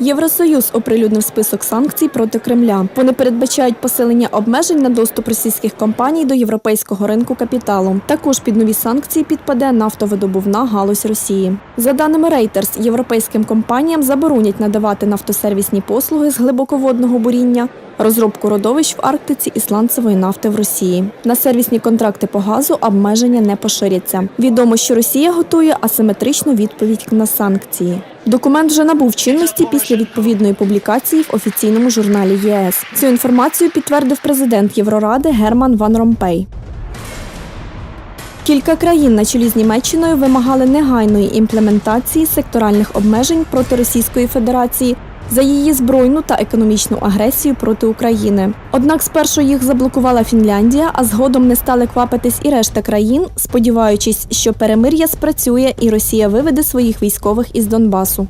Євросоюз оприлюднив список санкцій проти Кремля. Вони передбачають посилення обмежень на доступ російських компаній до європейського ринку капіталу. Також під нові санкції підпаде нафтовидобувна галузь Росії. За даними Reuters, європейським компаніям заборонять надавати нафтосервісні послуги з глибоководного буріння, розробку родовищ в Арктиці і сланцевої нафти в Росії. На сервісні контракти по газу обмеження не поширяться. Відомо, що Росія готує асиметричну відповідь на санкції. Документ вже набув чинності після відповідної публікації в офіційному журналі ЄС. Цю інформацію підтвердив президент Євроради Герман Ван Ромпей. Кілька країн на чолі з Німеччиною вимагали негайної імплементації секторальних обмежень проти Російської Федерації за її збройну та економічну агресію проти України. Однак спершу їх заблокувала Фінляндія, а згодом не стали квапитись і решта країн, сподіваючись, що перемир'я спрацює і Росія виведе своїх військових із Донбасу.